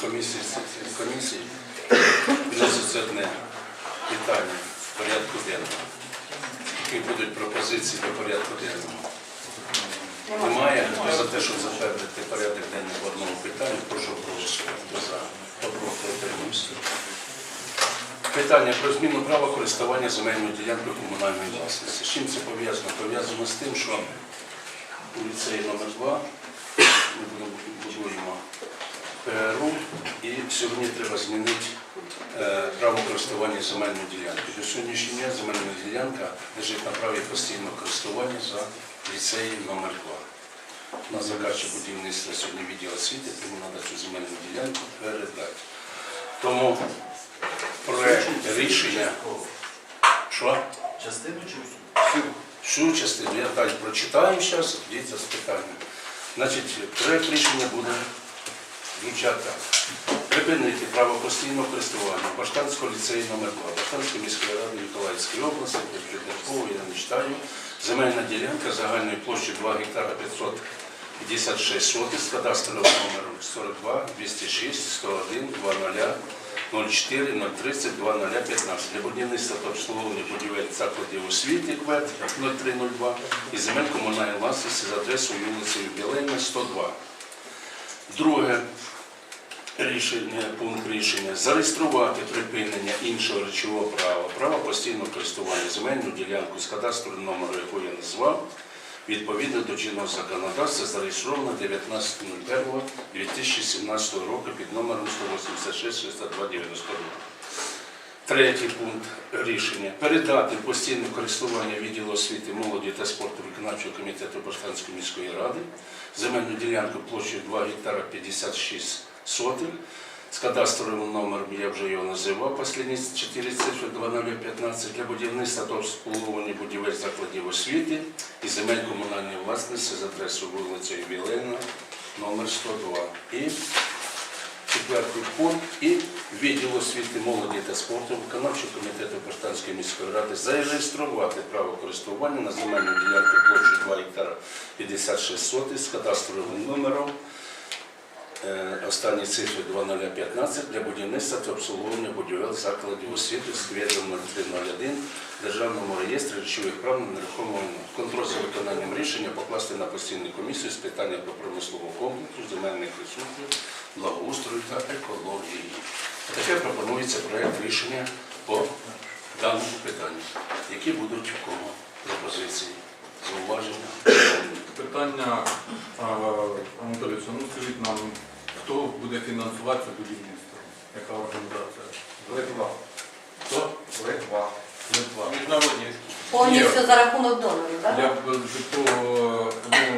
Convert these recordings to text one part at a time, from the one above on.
комісії комісії вноситься одне питання в порядку денного. Які будуть пропозиції до порядку денного? Немає. За те, щоб затвердити порядок денний в одному питанні, прошу проголосувати. За? Хто проти? Питання про зміну права користування земельною ділянкою комунальної власності. З чим це пов'язано? Пов'язано з тим, що у ліцеї номер 2 ми будуємо і сьогодні треба змінити е, право користування земельною ділянкою. До сьогоднішнього дня земельна ділянка лежить на праві постійного користування за ліцеєм номер 2 На заказчик будівництва сьогодні відділ освіти, тому треба цю земельну ділянку передати. Тому проект рішення. Що? Частину чи всю? Всю, частину. Я далі прочитаю зараз, тоді це питання. Значить, проект рішення буде так. Припинити право постійного користування Баштанського ліцею номер 2 Баштанської міської ради Миколаївської області, Підлітково, я не читаю. Земельна ділянка загальної площі 2 гектара 556 сотих з кадастровим номером 42 206 101 00 04 030 2015 для будівництва та обслуговування будівель закладів освіти КВЕД 0302 і земель комунальної власності за адресою вулиці Юбілейна 102. Друге рішення, пункт рішення зареєструвати припинення іншого речового права, права постійного користування земельну ділянку з кадастру номеру, яку я назвав, відповідно до чинного законодавства, зареєстровано 19.01.2017 року під номером 186 62 92. Третій пункт рішення. Передати постійне користування відділу освіти, молоді та спорту виконавчого комітету Баштанської міської ради. Земельну ділянку площею 2 гектара 56 сотих. З кадастровим номером, я вже його називав, останні 4 цифри 2015 для будівництва та обслуговування будівель закладів освіти і земель комунальної власності з адресою вулиця Ювілейна, номер 102. І четвертий пункт і відділ освіти, молоді та спорту виконавчого комітету Баштанської міської ради зареєструвати право користування на земельну ділянку площі 2 гектара 56 сотих з кадастровим номером. Е, Останні цифри 2015 для будівництва та обслуговування будівель закладів освіти з квітом 0301 Державному реєстрі речових прав на нерухоме майно. Контроль за виконанням рішення покласти на постійну комісію з питання про промислового комплексу, земельних ресурсів, благоустрою та екології. Тепер пропонується проект рішення по даному питанню. Які будуть у кого пропозиції, зауваження? Питання, а, Анатолійович, ну скажіть нам, хто буде фінансувати це будівництво? Яка організація? Литва. Хто? Литва. Литва. Міжнародні. Повністю за рахунок донорів, так? Я б від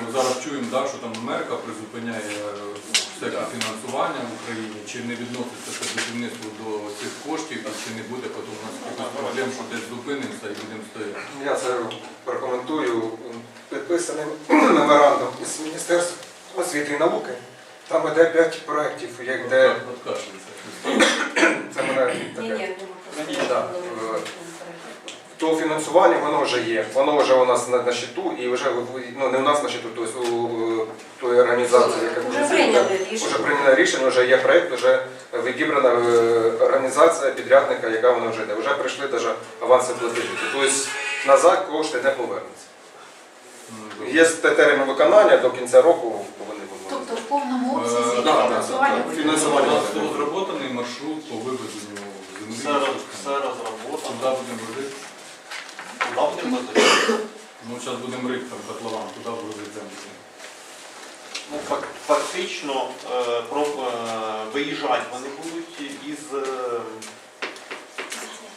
ну, зараз чуємо, да, що там Америка призупиняє е, всяке фінансування в Україні. Чи не відноситься це будівництво до цих коштів, і чи не буде потім у нас якихось проблем, що десь зупинимося і будемо стояти? Я це прокоментую підписаний меморандум із Міністерства освіти і науки. Там іде 5 проєктів, як де це мене таке. Да. То фінансування воно вже є, воно вже у нас на, на щиту і вже ну, не у нас на щиту, тобто у, у тої організації, яка Вже прийняли Вже рішення. прийняли рішення, вже є проєкт, вже відібрана е, організація підрядника, яка вона вже йде. Вже прийшли навіть аванси платежі. Тобто назад кошти не повернуться. Ну, Є термін виконання до кінця року повинні бути. Тобто в повному Е, обсязі да, да, фінансування да. буде. Фінансування. У нас розроблений маршрут по вивезенню землі. Все, роз- все розроботано. Куди будемо возити? Куди будемо возити? Ну, зараз будемо рити там котлован, куди возити землю. Ну, фак- фактично е, про, е, виїжджати вони будуть із е,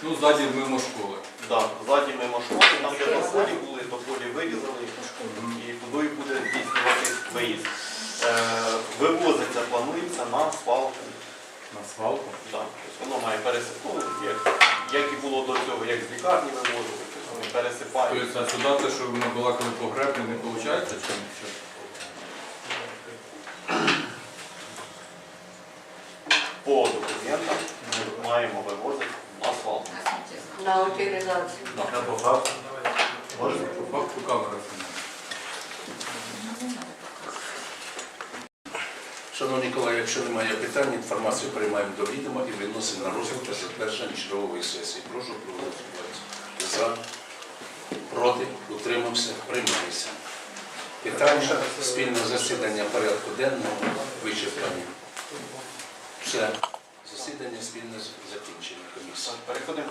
Ну, ззаді мимо школи. да, ззаді мимо школи, там де тополі були, тополі вирізали, і туди буде здійснювати виїзд. Е, Вивозиться, планується на асфальт. На свалку. Да. Тобто воно має пересипати, як, як і було до цього, як з лікарні вивозили, тобто вони пересипають. Тобто, а сюди те, що ми балакали по греблі, не виходить чи що? По документам ми маємо вивозити на асфальт. На утилізацію. На поправку. Можна? По факту камера Шановні колеги, якщо немає питань, інформацію приймаємо до відома і виносимо на розгляд та затвердження чергової сесії. Прошу проголосувати. За, проти, утримався, приймається. Питання спільного засідання порядку денного вичерпані. Все. Засідання спільне закінчення комісії. Переходимо